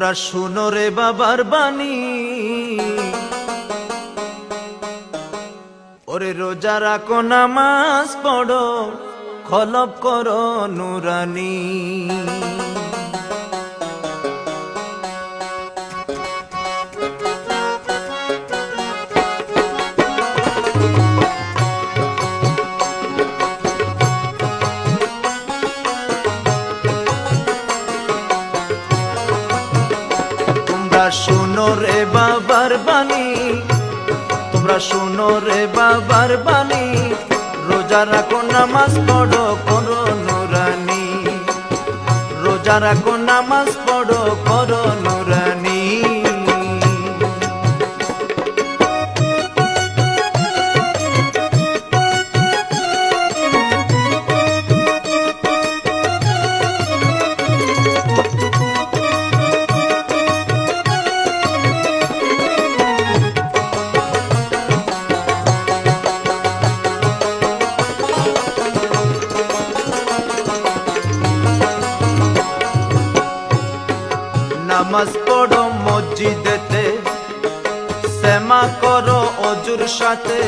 তোমরা শুনো রে বাবার বাণী। ওরে রোজা রাখো নামাজ পড়ো খলপ করো নুরানি। বাবার বাণী। তোমরা শোনো রে বাবার বাণী। রোজা রাখো নামাজ পড়ো, করো নুরানি। রোজা রাখো নামাজ পড়ো, করো নামাজ পড়ো মসজিদেতে। সেমা করো অজুর সাথে।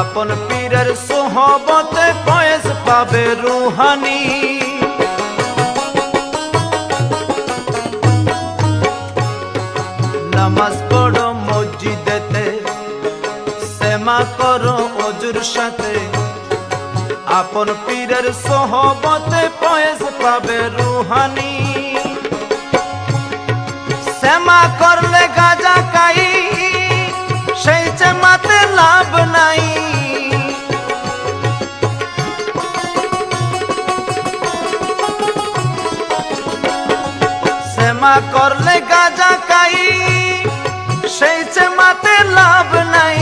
আপন পীরের সোহবতে ফয়েজ পাবে রুহানি। নামাজ পড়ো মসজিদেতে। সেমা করো অজুর সাথে। আপন পীরের সোহবতে পয়েস পাবে রুহানি। লাভ নাই। শ্যামা করলে গাজা কাই সেই চেমাতে লাভ নাই।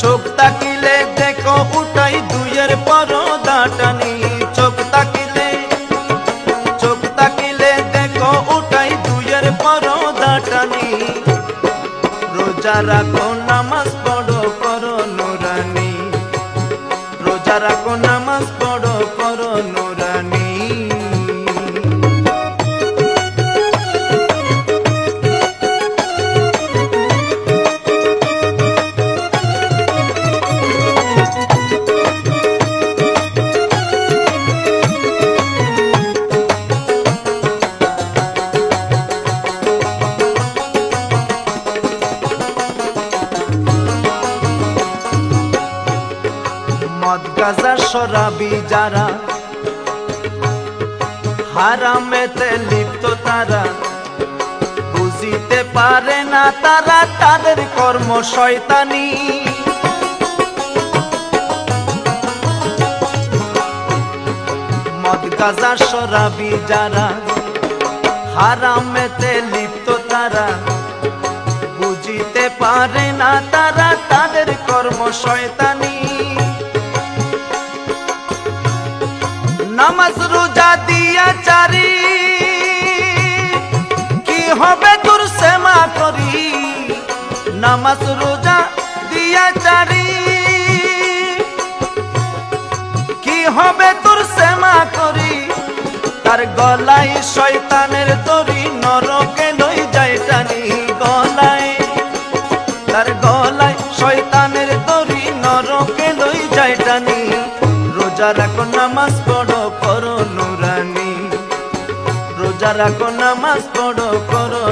চোখ তাকিলে দেখো উঠাই দুইয়ের পরদাটানি। চোখ তাকিলে চোখ তাকিলে দেখো উঠাই দুইয়ের পরদাটানি। রোজা রাখো নামাজ পড়ো করো নোরানি। রোজা রাখো নামাজ পড়ো করো নুরানি। মদ গাজা সরাবি যারা। হারামেতে লিপ্ত তারা। বুঝিতে পারে না তারা তাদের কর্ম শয়তানি। মদ গাজা সরাবি যারা। হারামেতে লিপ্ত তারা। বুঝিতে পারে না তারা তাদের কর্ম শয়তানি। নামাজ রোজা দিয়া চারি। কি হবে তোর সেমা করি? নামাজ রোজা দিয়া চারি। কি হবে তোর সেমা করি? তার গলায় শয়তানের দড়ি নরকে লই যায় টানি গলায়। তার গলায় শয়তানের দড়ি নরকে লই যায় টানি। রোজা রাখো নামাজ পড়ো রাখো নামাজ পড়ো করো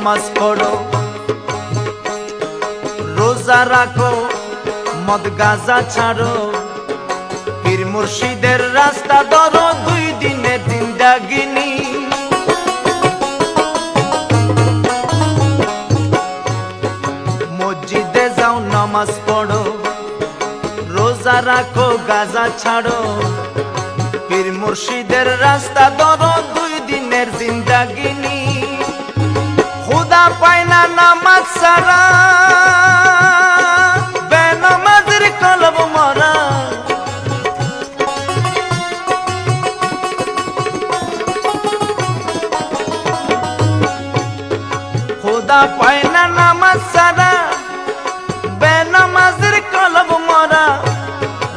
নামাজ পড়ো, রোজা রাখো, মদ গাজা ছাড়ো, পীর মুর্শিদের রাস্তা ধরো, দুই দিনে ডাগিনী মসজিদে যাও, নামাজ পড়ো, রোজা রাখো, গাজা ছাড়ো, পীর মুর্শিদের রাস্তা ধরো, দুই দিনের জিন্দাগিনি। পায় নামাজ সারা বেনামাজের কলব মরা। খোদা পায় নামাজ সারা বেনামাজের কলব মরা।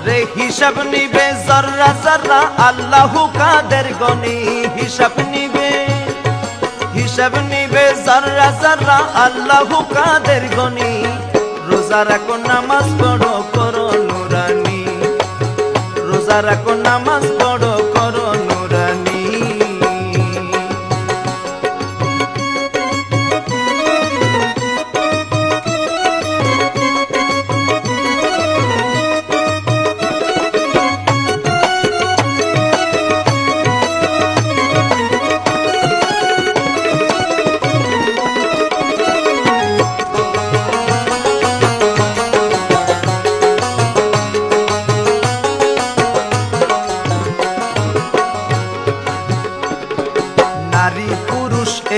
রে হিসাব নিবে জর্রা জর্রা, আল্লাহ কাদের গনি? হিসাব নিবে হিসাব নিবে জর্রা জর্রা আল্লাহ কাদের গনি। রোজা রাখো, নামাজ পড়ো, করো নুরানি। রোজা রাখো, নামাজ পড়ো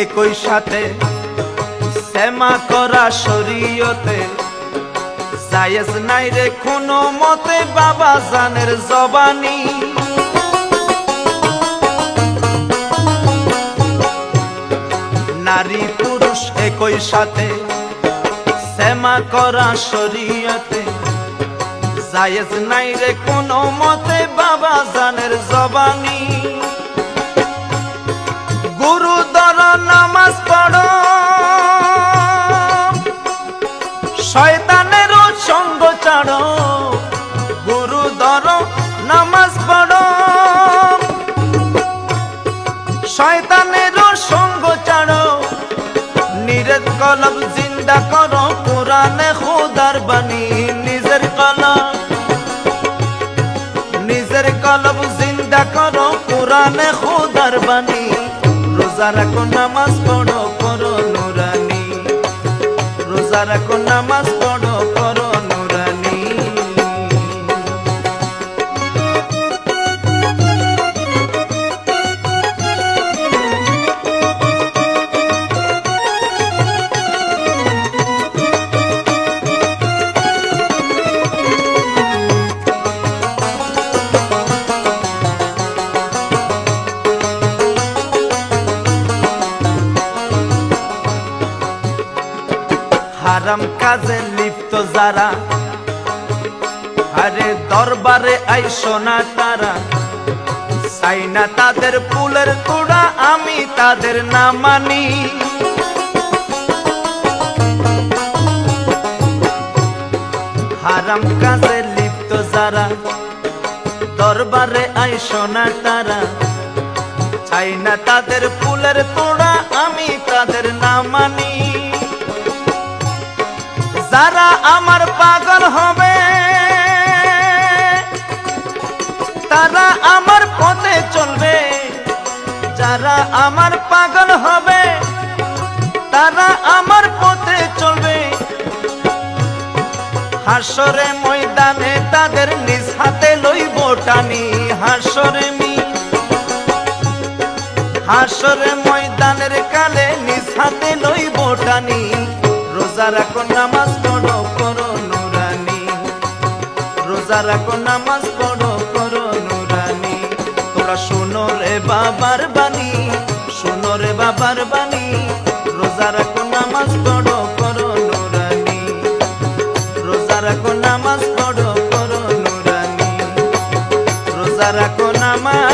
একই সাথে সেমা করা শরীয়তে। জায়েজ নাই রে কোনো মতে বাবা জানের জবানি। নারী পুরুষ একই সাথে সেমা করা শরীয়তে। জায়েজ নাই রে কোনো মতে বাবা জানের জবানি। শয়তানেরও সঙ্গ ছাড়ো। গুরুদর নামাজ পড়ো। শয়তানেরও সঙ্গ ছাড়ো। নিরেত কলব জিন্দা করো, কোরআনে খোদার বাণী, নিজের কলব নিজের কলব জিন্দা করো, কোরআনে খোদার বাণী। রোজা রাখো, নামাজ পড়ো। রোজা রাখো নামাজ হারাম কাজে লিপ্ত যারা। আরে দরবারে আইসো না তারা। চাই না তাদের ফুলের তোড়া, আমি তাদের না মানি। হারাম কাজে লিপ্ত যারা, দরবারে আইসো না তারা। চাই না তাদের ফুলের তোড়া, আমি তাদের না মানি। যারা আমার পাগল হবে, তারা আমার পথে চলবে। যারা আমার পাগল হবে, তারা আমার পথে চলবে। হাসরে ময়দানে তাদের নিজ হাতে লইব টানি। হাসরে মি হাসরে ময়দানের কালে নিজ হাতে লইব টানি। রোজা রাখো, নামাজ পড়ো করো নুরানি। রোজা রাখো, নামাজ পড়ো করো নুরানি। তোরা শোনো রে বাবার বাণী, শোনো রে বাবার বাণী। রোজা রাখো, নামাজ পড়ো করো নুরানি। রোজা রাখো, নামাজ পড়ো করো নুরানি। রোজা রাখো, নামাজ